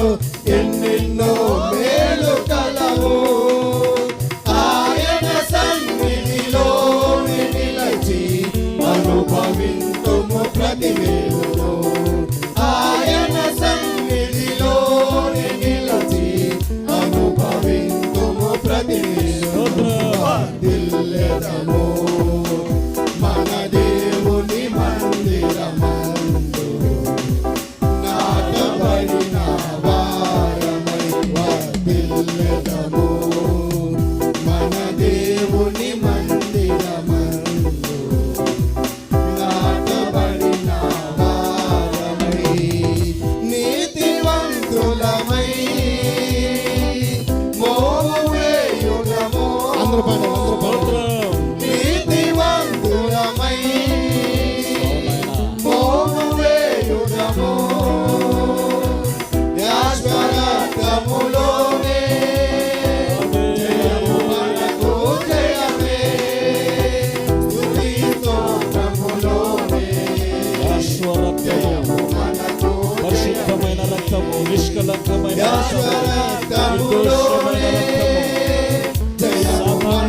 నీలో ఎన్నెన్నో మేలు కలవు. ఆయన సన్నిధిలో నిలిచి అనుభవింతుము ప్రతి మేలును ఆయన సన్నిధిలో నిలిచి అనుభవింతుము ప్రతి మేలును దిల్లెదము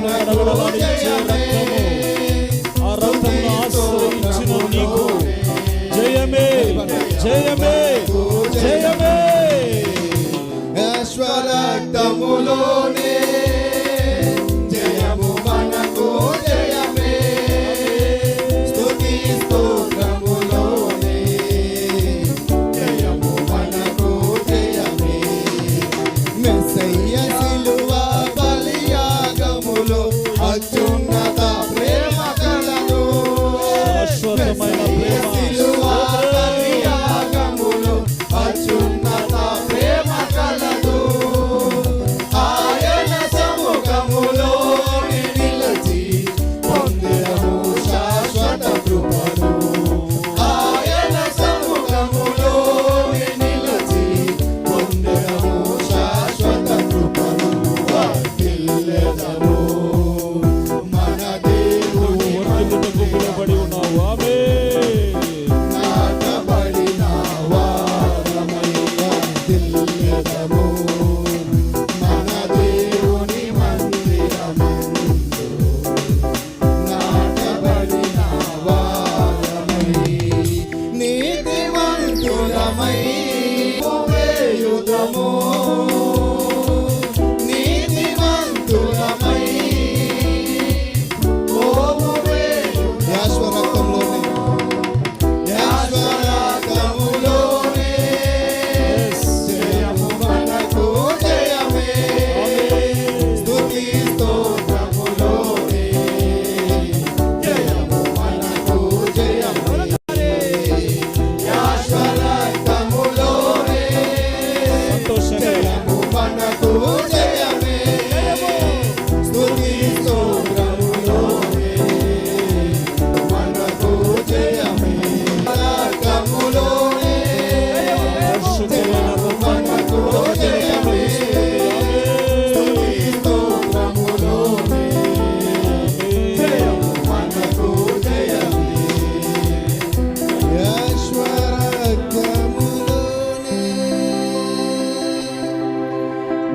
Hallelujah. Amém.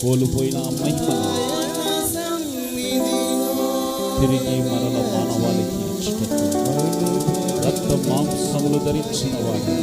కోల్పోయిన ఆ మహిమను తిరిగి మరల మానవాళికి ఇచ్చినట్టు రక్త మాంసములు ధరించిన వాడు